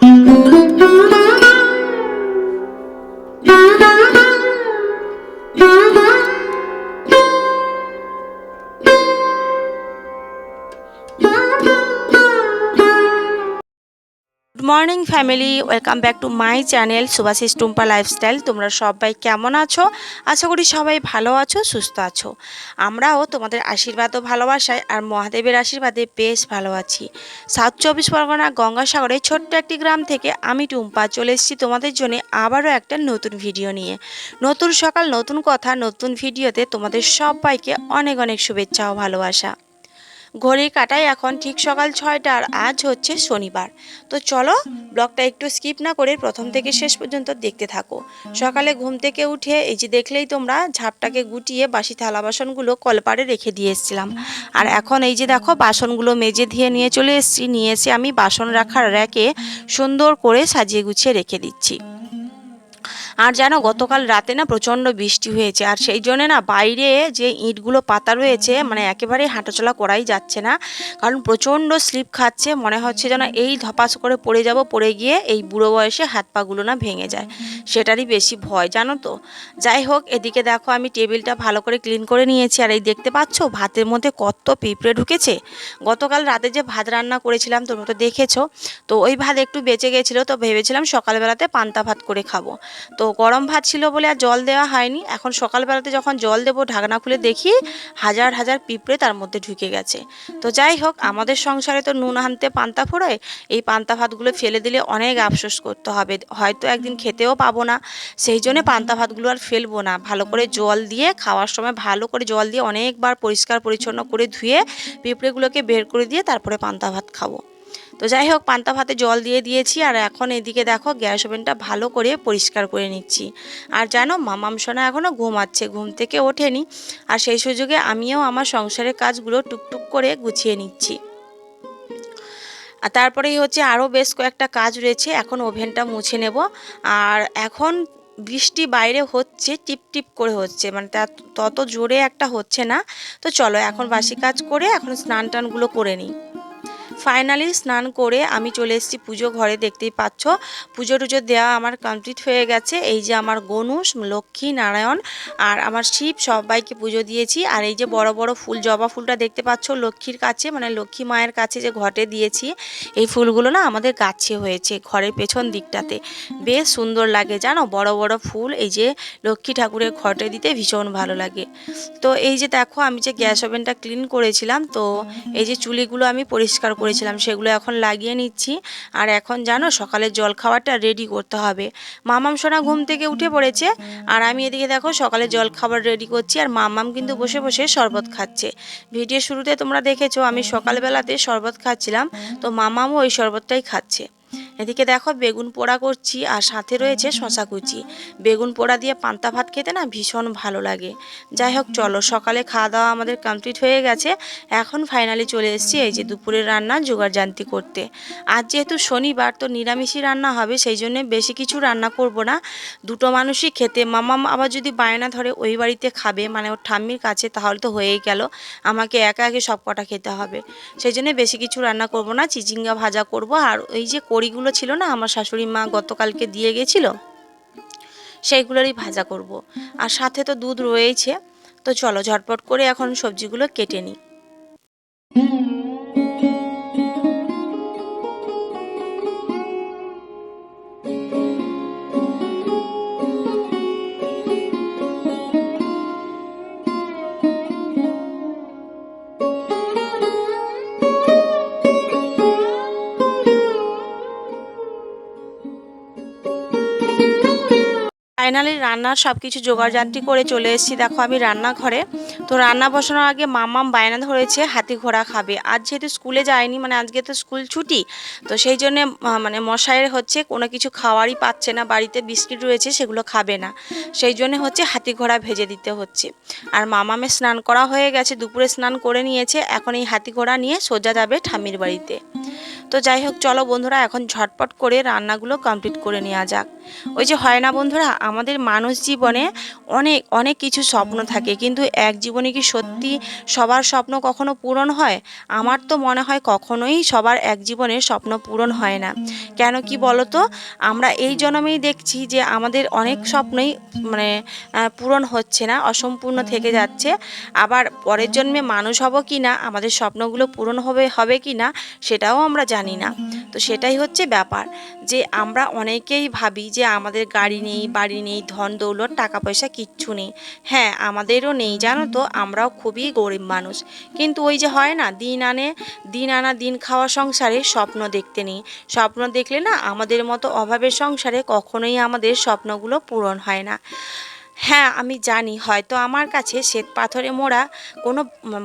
嗯嗯 family welcome back to my channel Subhasis Tumpa lifestyle তোমরা সবাই কেমন আছো? আশা করি সবাই ভালো আছো, সুস্থ আছো। আমরাও তোমাদের আশীর্বাদ ও ভালোবাসায় আর মহাদেবের আশীর্বাদে বেশ ভালো আছি। সাউথ চব্বিশ পরগনা গঙ্গাসাগরের ছোট্ট একটি গ্রাম থেকে আমি টুম্পা চলে এসেছি তোমাদের জন্য আবারও একটা নতুন ভিডিও নিয়ে। নতুন সকাল, নতুন কথা, নতুন ভিডিওতে তোমাদের সবাইকে অনেক অনেক শুভেচ্ছা ও ভালোবাসা। ঘড়ির কাটায় এখন ঠিক সকাল ছয়টা আর আজ হচ্ছে শনিবার। তো চলো, ব্লগটা একটু স্কিপ না করে প্রথম থেকে শেষ পর্যন্ত দেখতে থাকো। সকালে ঘুম থেকে উঠে এই যে দেখলেই তোমরা ঝাপটাকে গুটিয়ে বাসি থালা বাসনগুলো কলপারে রেখে দিয়ে এসেছিলাম। আর এখন এই যে দেখো, বাসনগুলো মেজে ধুয়ে নিয়ে চলে এসেছি। নিয়ে এসে আমি বাসন রাখার র্যাকে সুন্দর করে সাজিয়ে গুছিয়ে রেখে দিচ্ছি। আর যেন গতকাল রাতে না প্রচণ্ড বৃষ্টি হয়েছে। আর সেই জন্য না বাইরে যে ইঁটগুলো পাতা রয়েছে মানে একেবারেই হাঁটাচলা করাই যাচ্ছে না। কারণ প্রচণ্ড স্লিপ খাচ্ছে, মনে হচ্ছে যেন এই ধপাস করে পড়ে যাব, পড়ে গিয়ে এই বুড়ো বয়সে হাত পাগুলো না ভেঙে যায়। সেটারই বেশি ভয়, জানো তো? যাই হোক, এদিকে দেখো আমি টেবিলটা ভালো করে ক্লিন করে নিয়েছি। আর এই দেখতে পাচ্ছ, ভাতের মধ্যে কত পিঁপড়ে ঢুকেছে? গতকাল রাতে যে ভাত রান্না করেছিলাম, তোমরা তো দেখেছ। তো ওই ভাত একটু বেঁচে গেছিল, তো ভেবেছিলাম সকালবেলাতে পান্তা ভাত করে খাব। তো গরম ভাত ছিল বলে আর জল দেওয়া হয়নি। এখন সকালবেলাতে যখন জল দেবো, ঢাকনা খুলে দেখি হাজার হাজার পিঁপড়ে তার মধ্যে ঢুকে গেছে। তো যাই হোক, আমাদের সংসারে তো নুন আনতে পান্তা ফোড়ায়, এই পান্তা ভাতগুলো ফেলে দিলে অনেক আফসোস করতে হবে। হয়তো একদিন খেতেও পাবো। না। সেই জন্য পান্তা ভাতগুলো আর ফেলব না। ভালো করে জল দিয়ে খাওয়ার সময় ভালো করে জল দিয়ে অনেকবার পরিষ্কার পরিচ্ছন্ন করে ধুয়ে পিঁপড়েগুলোকে বের করে দিয়ে তারপরে পান্তা ভাত খাব। তো যাই হোক পান্তা ভাতে জল দিয়ে দিয়েছি আর এখন এদিকে দেখো গ্যাস ওভেনটা ভালো করে পরিষ্কার করে নিচ্ছি। আর জানো মামাম সোনা এখনও ঘুমাচ্ছে ঘুম থেকে ওঠেনি। আর সেই সুযোগে আমিও আমার সংসারের কাজগুলো টুকটুক করে গুছিয়ে নিচ্ছি। আর তারপরেই হচ্ছে আরও বেশ কয়েকটা কাজ রয়েছে, এখন ওভেনটা মুছে নেব। আর এখন বৃষ্টি বাইরে হচ্ছে, টিপ টিপ করে হচ্ছে মানে তা তত জোরে একটা হচ্ছে না। তো চলো, এখন বাসি কাজ করে এখন স্নান টানগুলো করে নিই। ফাইনালি স্নান করে আমি চলে এসেছি পুজো ঘরে, দেখতেই পাচ্ছ। পুজো টুজো দেওয়া আমার কমপ্লিট হয়ে গেছে। এই যে আমার গণুষ লক্ষ্মী, নারায়ণ আর আমার শিব, সবাইকে পুজো দিয়েছি। আর এই যে বড় বড় ফুল, জবা ফুলটা দেখতে পাচ্ছ লক্ষ্মীর কাছে মানে লক্ষ্মী মায়ের কাছে যে ঘটে দিয়েছি, এই ফুলগুলো না আমাদের গাছে হয়েছে, ঘরের পেছন দিকটাতে। বেশ সুন্দর লাগে, জানো? বড় বড় ফুল, এই যে লক্ষ্মী ঠাকুরের ঘটে দিতে ভীষণ ভালো লাগে। তো এই যে দেখো, আমি যে গ্যাস ওভেনটা ক্লিন করেছিলাম, তো এই যে চুলিগুলো আমি পরিষ্কার করেছিলাম, সেগুলো এখন লাগিয়ে নিচ্ছি। আর এখন জানো, সকালের জল খাবারটা রেডি করতে হবে। মামাম সোনা ঘুম থেকে উঠে পড়েছে, আর আমি এদিকে দেখো সকালে জল খাবার রেডি করছি, আর মামাম কিন্তু বসে বসে শরবত খাচ্ছে। ভিডিও শুরুতে তোমরা দেখেছ, আমি সকালবেলাতে শরবত খাচ্ছিলাম, তো মামামও ওই শরবতটাই খাচ্ছে। এদিকে দেখো, বেগুন পোড়া করছি আর সাথে রয়েছে শশা কুচি। বেগুন পোড়া দিয়ে পান্তা ভাত খেতে না ভীষণ ভালো লাগে। যাই হোক, চলো, সকালে খাওয়া দাওয়া আমাদের কমপ্লিট হয়ে গেছে। এখন ফাইনালি চলে এসেছি এই যে দুপুরের রান্না, জোগাড় জানতি করতে। আজ যেহেতু শনিবার, তো নিরামিষই রান্না হবে, সেই জন্য বেশি কিছু রান্না করব না। দুটো মানুষই খেতে, মামা আবার যদি বায়না ধরে ওই বাড়িতে খাবে মানে ওর ঠাম্মির কাছে, তাহলে তো হয়েই গেল। আমাকে একা একে সব কটা খেতে হবে। সেই জন্য বেশি কিছু রান্না করব না, চিচিঙ্গা ভাজা করব আর ওই যে কড়িগুলো ছিল না, আমার শাশুড়ি মা গতকালকে দিয়ে গেছিল, সেইগুলোরই ভাজা করব। আর সাথে তো দুধ রয়েছে তো চলো ঝটপট করে এখন সবজিগুলো কেটে নিই ফাইনালি রান্নার সব কিছু জোগাড়জান্তি করে চলে এসেছি। দেখো আমি রান্নাঘরে। তো রান্না বসানোর আগে মামাম বায়না ধরেছে, হাতি ঘোড়া খাবে। আজ যেহেতু স্কুলে যায়নি মানে আজকে তো স্কুল ছুটি, তো সেই জন্যে মানে মশাইয়ের হচ্ছে কোনো কিছু খাওয়ারই পাচ্ছে না, বাড়িতে বিস্কিট রয়েছে, সেগুলো খাবে না। সেই জন্য হচ্ছে হাতি ঘোড়া ভেজে দিতে হচ্ছে। আর মামামে স্নান করা হয়ে গেছে, দুপুরে স্নান করে নিয়েছে, এখন এই হাতি ঘোড়া নিয়ে সোজা যাবে ঠামির বাড়িতে। তো যাই হোক, চলো বন্ধুরা, এখন ঝটপট করে রান্নাগুলো কমপ্লিট করে নেওয়া যাক। ওই যে, হয় না বন্ধুরা, আমাদের মানুষ জীবনে অনেক অনেক কিছু স্বপ্ন থাকে, কিন্তু এক জীবনে কি সত্যি সবার স্বপ্ন কখনো পূরণ হয়? আমার তো মনে হয় কখনোই সবার এক জীবনে স্বপ্ন পূরণ হয় না। কেন কি বলতো, আমরা এই জন্মেই দেখছি যে আমাদের অনেক স্বপ্নই মানে পূরণ হচ্ছে না, অসম্পূর্ণ থেকে যাচ্ছে। আবার পরের জন্মে মানুষ হব কি না, আমাদের স্বপ্নগুলো পূরণ হবে হবে কি না, সেটাও আমরা জানি না। তো সেটাই হচ্ছে ব্যাপার যে আমরা অনেকেই ভাবি যে আমাদের গাড়ি নেই, বাড়ি নেই, ধন দৌলত, টাকা পয়সা কিচ্ছু নেই। হ্যাঁ আমাদেরও নেই, জানো তো, আমরাও খুবই গরিব মানুষ। কিন্তু ওই যে হয় না, দিন আনে, দিন আনা, দিন খাওয়া সংসারে স্বপ্ন দেখতে নেই। স্বপ্ন দেখলে না আমাদের মতো অভাবের সংসারে কখনোই আমাদের স্বপ্নগুলো পূরণ হয় না। হ্যাঁ আমি জানি। হয়তো আমার কাছে শ্বেত পাথরে মোড়া কোনো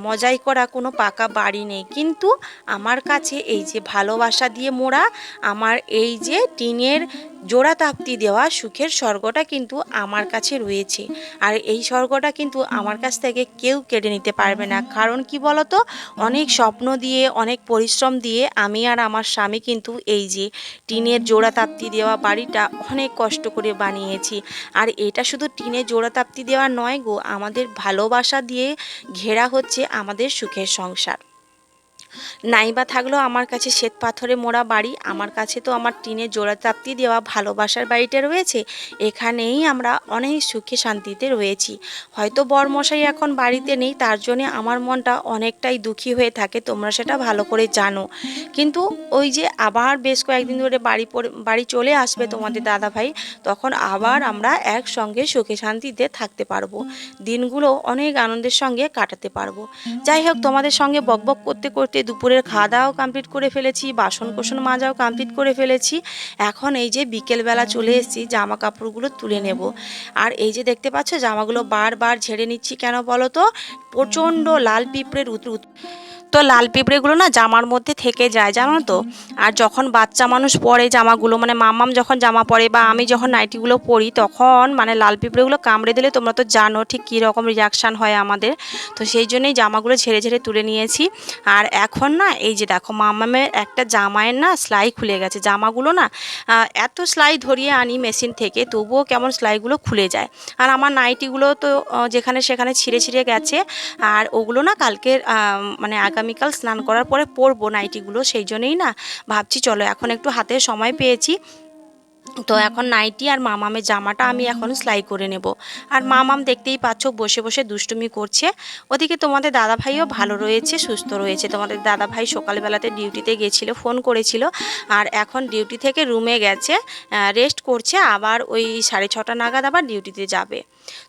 মজাই করা কোনো পাকা বাড়ি নেই। কিন্তু আমার কাছে এই যে ভালোবাসা দিয়ে মোড়া, আমার এই যে টিনের জোড়া তাপ্তি দেওয়া সুখের স্বর্গটা কিন্তু আমার কাছে রয়েছে। আর এই স্বর্গটা কিন্তু আমার কাছ থেকে কেউ কেড়ে নিতে পারবে না। কারণ কি বলতো? অনেক স্বপ্ন দিয়ে, অনেক পরিশ্রম দিয়ে আমি আর আমার স্বামী কিন্তু এই যে টিনের জোড়া তাপ্তি দেওয়া বাড়িটা অনেক কষ্ট করে বানিয়েছি। আর এটা শুধু টিনের জোড়া তাপ্তি দেওয়া নয় গো, আমাদের ভালোবাসা দিয়ে ঘেরা হচ্ছে আমাদের সুখের সংসার। নাইবা থাকলেও আমার কাছে শ্বেত পাথরে মোড়া বাড়ি, আমার কাছে তো আমার টিনের জোড়া তাপ্তি দেওয়া ভালোবাসার বাড়িটা রয়েছে, এখানেই আমরা অনেক সুখে শান্তিতে রয়েছি। হয়তো বরমশাই এখন বাড়িতে নেই, তার জন্যে আমার মনটা অনেকটাই দুঃখী হয়ে থাকে, তোমরা সেটা ভালো করে জানো। কিন্তু ওই যে আবার বেশ কয়েকদিন ধরে বাড়ি বাড়ি চলে আসবে তোমাদের দাদা ভাই তখন আবার আমরা একসঙ্গে সুখে শান্তিতে থাকতে পারব। দিনগুলো অনেক আনন্দের সঙ্গে কাটাতে পারব। যাই হোক, তোমাদের সঙ্গে বকবক করতে করতে দুপুরের খাওয়া দাওয়াও কমপ্লিট করে ফেলেছি বাসন কোসন মাজাও কমপ্লিট করে ফেলেছি। এখন এই যে বিকেলবেলা চলে এসেছি জামা কাপড়গুলো তুলে নেব। আর এই যে দেখতে পাচ্ছ, জামাগুলো বারবার ঝেড়ে নিচ্ছি কেন বলো তো? প্রচণ্ড লাল পিঁপড়ের উত উত- তো লাল পিঁপড়েগুলো না জামার মধ্যে থেকে যায়, জানো তো? আর যখন বাচ্চা মানুষ পরে জামাগুলো মানে মামাম যখন জামা পরে বা আমি যখন নাইটিগুলো পরি, তখন মানে লাল পিঁপড়েগুলো কামড়ে দিলে তোমরা তো জানো ঠিক কী রকম রিয়াকশান হয় আমাদের। তো সেই জন্যই জামাগুলো ঝেড়ে ঝেড়ে তুলে নিয়েছি। আর এখন না, এই যে দেখো মামামের একটা জামায়ের না সেলাই খুলে গেছে। জামাগুলো না এত সেলাই ধরিয়ে আনি মেশিন থেকে, তবুও কেমন সেলাইগুলো খুলে যায়। আর আমার নাইটিগুলো তো যেখানে সেখানে ছিঁড়ে ছিঁড়ে গেছে। আর ওগুলো না কালকে মানে আগামীকাল স্নান করার পরে পরবো নাইটিগুলো, সেই জন্যই না ভাবছি চলো এখন একটু হাতে সময় পেয়েছি। তো এখন নাইটি আর মামামের জামাটা আমি এখন সেলাই করে নেব। আর মামাম দেখতেই পাচ্ছ বসে বসে দুষ্টুমি করছে। ওদিকে তোমাদের দাদা ভাইও ভালো রয়েছে, সুস্থ রয়েছে। তোমাদের দাদা ভাই সকালবেলাতে ডিউটিতে গেছিল, ফোন করেছিল। আর এখন ডিউটি থেকে রুমে গেছে রেস্ট করছে। আবার ওই সাড়ে ছটা নাগাদ আবার ডিউটিতে যাবে।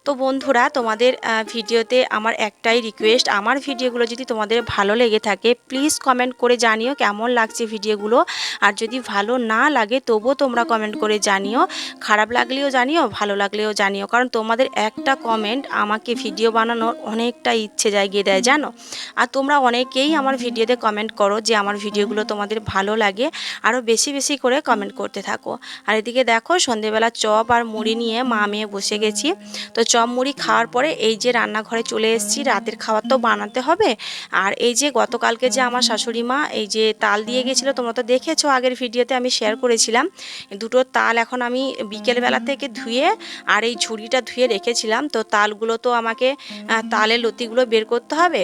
তো বন্ধুরা, তোমাদের ভিডিওতে আমার একটাই রিকোয়েস্ট আমার ভিডিওগুলো যদি তোমাদের ভালো লেগে থাকে প্লিজ কমেন্ট করে জানিও কেমন লাগছে ভিডিওগুলো। আর যদি ভালো না লাগে, তবুও তোমরা কমেন্ট করে জানিও। খারাপ লাগলেও জানিও, ভালো লাগলেও জানিও। কারণ তোমাদের একটা কমেন্ট আমাকে ভিডিও বানানোর অনেকটা ইচ্ছে জাগিয়ে দেয়, জানো? আর তোমরা অনেকেই আমার ভিডিওতে কমেন্ট করো যে আমার ভিডিওগুলো তোমাদের ভালো লাগে। আরও বেশি বেশি করে কমেন্ট করতে থাকো। আর এদিকে দেখো, সন্ধেবেলা চপ আর মুড়ি নিয়ে মা মেয়ে বসে গেছি। তো চপ মুড়ি খাওয়ার পরে এই যে রান্নাঘরে চলে এসেছি, রাতের খাবার তো বানাতে হবে। আর এই যে গতকালকে যে আমার শাশুড়ি মা এই যে তাল দিয়ে গেছিল, তোমরা তো দেখেছ, আগের ভিডিওতে আমি শেয়ার করেছিলাম। দুটো তাল এখন আমি বিকেলবেলা থেকে ধুয়ে আর এই ঝুড়িটা ধুয়ে রেখেছিলাম। তো তালগুলো তো আমাকে তালের লতিগুলো বের করতে হবে।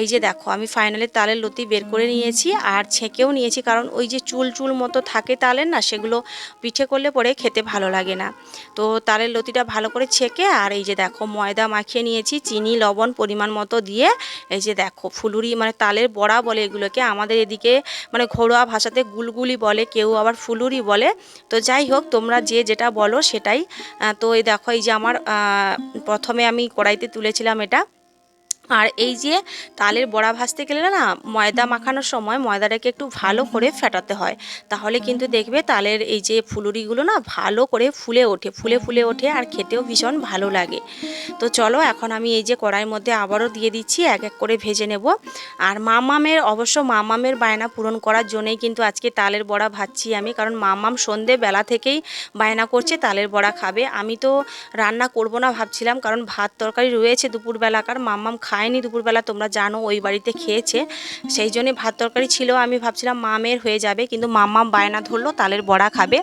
এই যে দেখো, আমি ফাইনালি তালের লতি বের করে নিয়েছি আর ছেঁকেও নিয়েছি, কারণ ওই যে চুল চুল মতো থাকে তালের না, সেগুলো পিঠে করলে পরে খেতে ভালো লাগে না। তো তালের লতিটা ভালো করে ছেঁকে আর এই যে দেখো ময়দা মাখিয়ে নিয়েছি, চিনি, লবণ পরিমাণ মতো দিয়ে এই যে দেখো ফুলুরি মানে তালের বড়া বলে এগুলোকে আমাদের এদিকে মানে ঘরোয়া ভাষাতে গুলগুলি বলে, কেউ আবার ফুলুরি বলে। তো যাই হোক, তোমরা যে যেটা বলো সেটাই। তো এই দেখো এই যে আমার প্রথমে আমি কড়াইতে তুলেছিলাম এটা। আর এই যে তালের বড়া ভাজতে গেলে না ময়দা মাখানোর সময় ময়দাটাকে একটু ভালো করে ফেটাতে হয়। তাহলে কিন্তু দেখবে তালের এই যে ফুলুরিগুলো না ভালো করে ফুলে ওঠে, ফুলে ফুলে ওঠে আর খেতেও ভীষণ ভালো লাগে। তো চলো এখন আমি এই যে কড়াইয়ের মধ্যে আবারও দিয়ে দিচ্ছি, এক এক করে ভেজে নেব। আর মামামের, অবশ্য মামামের বায়না পূরণ করার জন্যই কিন্তু আজকে তালের বড়া ভাজছি আমি, কারণ মামাম সন্ধে বেলা থেকেই বায়না করছে তালের বড়া খাবে। আমি তো রান্না করব না ভাবছিলাম, কারণ ভাত তরকারি রয়েছে দুপুরবেলাকার মাম্মাম খায় পায়নি দুপুরবেলা তোমরা জানো, ওই বাড়িতে খেয়েছে। সেই জন্যে ভাত তরকারি ছিল, আমি ভাবছিলাম মামের হয়ে যাবে, কিন্তু মাম্মা বায়না ধরলো, তালের বড়া খাবে।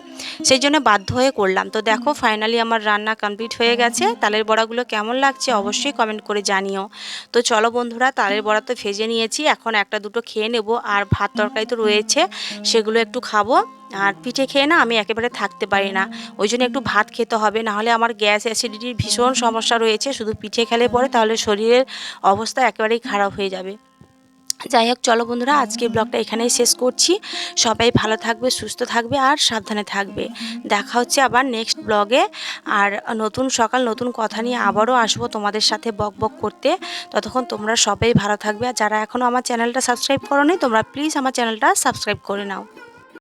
সেই জন্য বাধ্য হয়ে করলাম। তো দেখো ফাইনালি আমার রান্না কমপ্লিট হয়ে গেছে। তালের বড়াগুলো কেমন লাগছে অবশ্যই কমেন্ট করে জানিও। তো চলো বন্ধুরা, তালের বড়া তো ভেজে নিয়েছি, এখন একটা দুটো খেয়ে নেব। আর ভাত তরকারি তো রয়েছে, সেগুলো একটু খাব। আর পিঠে খেয়ে না আমি একেবারে থাকতে পারি না। ওই জন্য একটু ভাত খেতে হবে, নাহলে আমার গ্যাস অ্যাসিডিটির ভীষণ সমস্যা রয়েছে। শুধু পিঠে খেলে পরে তাহলে শরীরের অবস্থা একেবারেই খারাপ হয়ে যাবে। যাই হোক, চলো বন্ধুরা, আজকে ব্লগটা এখানেই শেষ করছি। সবাই ভালো থাকবে, সুস্থ থাকবে আর সাবধানে থাকবে। দেখা হচ্ছে আবার নেক্সট ব্লগে আর নতুন সকাল, নতুন কথা নিয়ে আবারও আসব তোমাদের সাথে বক বক করতে। ততক্ষণ তোমরা সবাই ভালো থাকবে। আর যারা এখনও আমার চ্যানেলটা সাবস্ক্রাইব করো তোমরা প্লিজ আমার চ্যানেলটা সাবস্ক্রাইব করে নাও।